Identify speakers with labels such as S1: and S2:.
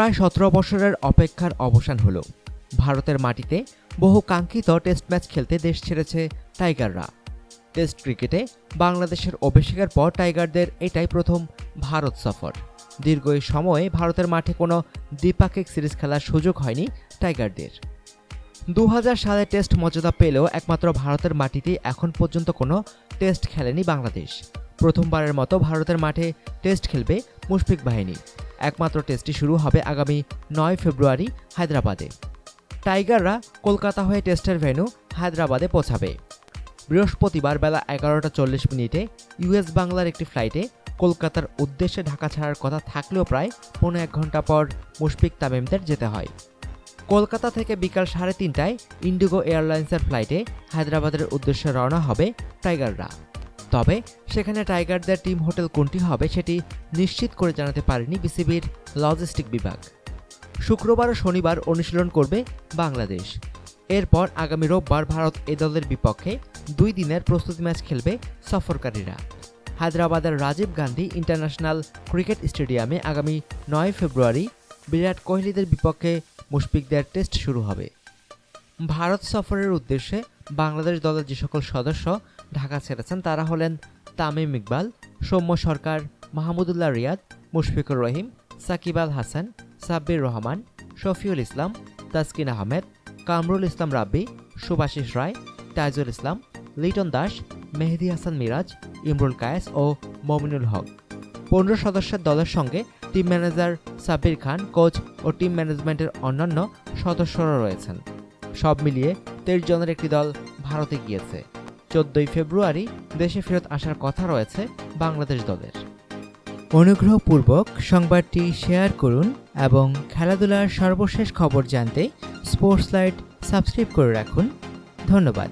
S1: প্রায় সতেরো বছরের অপেক্ষার অবসান হলো। ভারতের মাটিতে বহু কাঙ্ক্ষিত টেস্ট ম্যাচ খেলতে দেশ ছেড়েছে টাইগাররা। টেস্ট ক্রিকেটে বাংলাদেশের অভিষেকের পর টাইগারদের এটাই প্রথম ভারত সফর। দীর্ঘ এই সময়ে ভারতের মাঠে কোনো দ্বিপাক্ষিক সিরিজ খেলার সুযোগ হয়নি টাইগারদের। দু হাজার সালে টেস্ট মর্যাদা পেলেও একমাত্র ভারতের মাটিতেই এখন পর্যন্ত কোনো টেস্ট খেলেনি বাংলাদেশ। প্রথমবারের মতো ভারতের মাঠে টেস্ট খেলবে মুশফিক বাহিনী। একমাত্র টেস্টটি শুরু হবে আগামী নয় ফেব্রুয়ারি হায়দ্রাবাদে। টাইগাররা কলকাতা হয়ে টেস্টের ভেন্যু হায়দ্রাবাদে পৌঁছাবে। বৃহস্পতিবার বেলা এগারোটা চল্লিশ মিনিটে ইউএস বাংলার একটি ফ্লাইটে কলকাতার উদ্দেশ্যে ঢাকা ছাড়ার কথা থাকলেও প্রায় পৌনে এক ঘণ্টা পর মুশফিক তামিমদের যেতে হয়। কলকাতা থেকে বিকাল সাড়ে তিনটায় ইন্ডিগো এয়ারলাইন্সের ফ্লাইটে হায়দ্রাবাদের উদ্দেশ্যে রওনা হবে টাইগাররা। তবে সেখানে টাইগারদের টিম হোটেল কোনটি হবে সেটি নিশ্চিত করে জানাতে পারেনি বিসিবির লজিস্টিক বিভাগ। শুক্রবার ও শনিবার অনুশীলন করবে বাংলাদেশ। এরপর আগামী রোববার ভারত এ দলের বিপক্ষে দুই দিনের প্রস্তুতি ম্যাচ খেলবে সফরকারীরা। হায়দ্রাবাদের রাজীব গান্ধী ইন্টারন্যাশনাল ক্রিকেট স্টেডিয়ামে আগামী নয় ফেব্রুয়ারি বিরাট কোহলিদের বিপক্ষে মুশফিকদের টেস্ট শুরু হবে। ভারত সফরের উদ্দেশ্যে বাংলাদেশ দলের যে সকল সদস্য ঢাকা ছেড়েছেন, তারা হলেন তামিম ইকবাল, সৌম্য সরকার, মাহমুদুল্লাহ রিয়াদ, মুশফিকুর রহিম, সাকিব আল হাসান, সাব্বির রহমান, শফিউল ইসলাম, তাসকিন আহমেদ, কামরুল ইসলাম রাব্বি, সুভাষিস রায়, তাইজুল ইসলাম, লিটন দাস, মেহেদি হাসান মিরাজ, ইমরুল কায়েস ও মমিনুল হক। পনেরো সদস্যের দলের সঙ্গে team manager Sabbir Khan, coach ও টিম ম্যানেজমেন্টের অন্যান্য সদস্যরা রয়েছেন। সব মিলিয়ে তেইশ জনের একটি দল ভারতে গিয়েছে। চোদ্দই ফেব্রুয়ারি দেশে ফেরত আসার কথা রয়েছে বাংলাদেশ দলের। অনুগ্রহপূর্বক সংবাদটি শেয়ার করুন এবং খেলাধুলার সর্বশেষ খবর জানতে স্পোর্টস লাইট সাবস্ক্রাইব করে রাখুন। ধন্যবাদ।